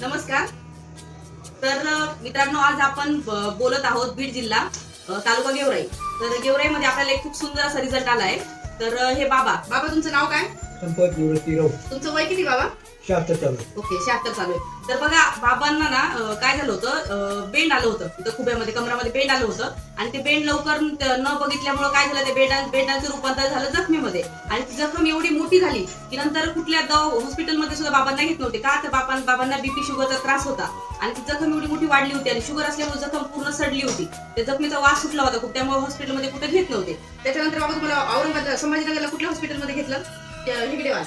नमस्कार. तर मित्रांनो आज आपण बोलत आहोत बीड जिल्हा तालुका गेवराई. तर गेवराईमध्ये आपल्याला एक खूप सुंदर असा रिझल्ट आला आहे तर हे बाबा. बाबा तुमचं नाव काय? संपत निवृत्ती राहू तुमचं वय किती बाबा? शास्त्र चालू. आहे. ओके शहात्तर चालू आहे. तर बघा बाबांना ना अ, काय झालं होतं? बेंड आलं होतं. तिथं खुब्यामध्ये कमरामध्ये बेंड आलं होतं. आणि ते बेंड लवकर न बघितल्यामुळे काय झालं ते बेंडा बेंडाचं रूपांतर झालं जखमीमध्ये. आणि ती जखम एवढी मोठी झाली की नंतर कुठल्या दवा हॉस्पिटलमध्ये सुद्धा बाबांना घेत नव्हते. का? तर बाबां बाबांना बीपी शुगरचा त्रास होता. आणि ती जखम एवढी मोठी वाढली होती आणि शुगर असल्यामुळे जखम पूर्ण सडली होती. त्या जखमीचा वास सुटला होता. खूप त्यामुळे हॉस्पिटलमध्ये कुठे घेत नव्हते. त्याच्यानंतर बाबा तुम्हाला औरंगाबाद संभाजीनगरला कुठल्या हॉस्पिटलमध्ये घेतलं? हेगडेवाल.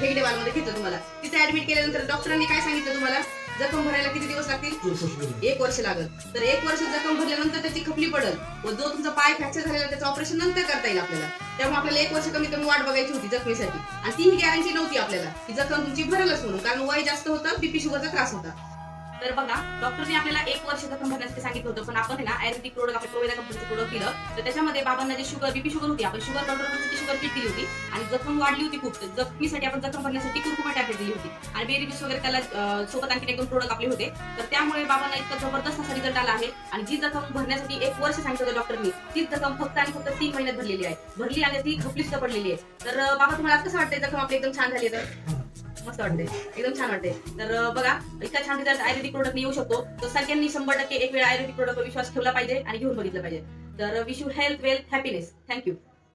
हेगडेवाल मध्ये घेतलं तुम्हाला. तिथे ऍडमिट केल्यानंतर डॉक्टरांनी काय सांगितलं तुम्हाला? जखम भरायला किती दिवस लागतील. एक वर्ष लागत तर एक वर्ष जखम भरल्यानंतर त्याची खपली पडल. व जो तुमचा पाय फ्रॅक्चर झालेला त्याचं ऑपरेशन नंतर करता येईल आपल्याला. त्यामुळे आपल्याला एक वर्ष कमी कमी वाट बघायची होती जखमीसाठी. आणि तीही गॅरंटी नव्हती आपल्याला की जखम तुमची भरलच म्हणून. कारण वय जास्त होतं बीपी शुगरचा त्रास होता. तर बघा डॉक्टरने आपल्याला एक वर्ष जखम भरण्यासाठी सांगितलं होतं पण आपण ना आयुर्वेदिक प्रोडक्ट आपल्या प्रोवेदा कंपनीचं प्रोडक्ट दिलं. तर त्याच्यामध्ये बाबांना जे शुगर बीपी शुगर होती आपण शुगर कंट्रोल करण्यासाठी शुगर किट दिली होती. आणि जखम वाढली होती खूप जखमीसाठी आपण जखम भरण्यासाठी कुरकुमा टॅबलेट दिली होती. आणि बेरी वगैरे त्याला सोबत आणखी एक दोन प्रोडक्ट आपले होते. तर त्यामुळे बाबांना इतका जबरदस्त असा रिझल्ट आला आहे. आणि जी जखम भरण्यासाठी एक वर्ष सांगितलं होतं डॉक्टरनी तीच जखम फक्त आणि फक्त तीन महिन्यात भरलेली आहे. भरली आणि ती खपली पडलेली आहे. तर बाबा तुम्हाला कसं वाटतंय जखम आपली एकदम छान झाली तर? मस्त वाटते एकदम छान वाटते तर बघा इतका छान रिझल्ट आयुर्वेदिक प्रोडक्ट येऊ शकतो. तर सगळ्यांनी शंभर टक्के एक वेळ आयुर्वेदिक प्रोडक्टवर विश्वास ठेवला पाहिजे आणि घेऊन बघितलं पाहिजे. तर wish you health wealth happiness thank you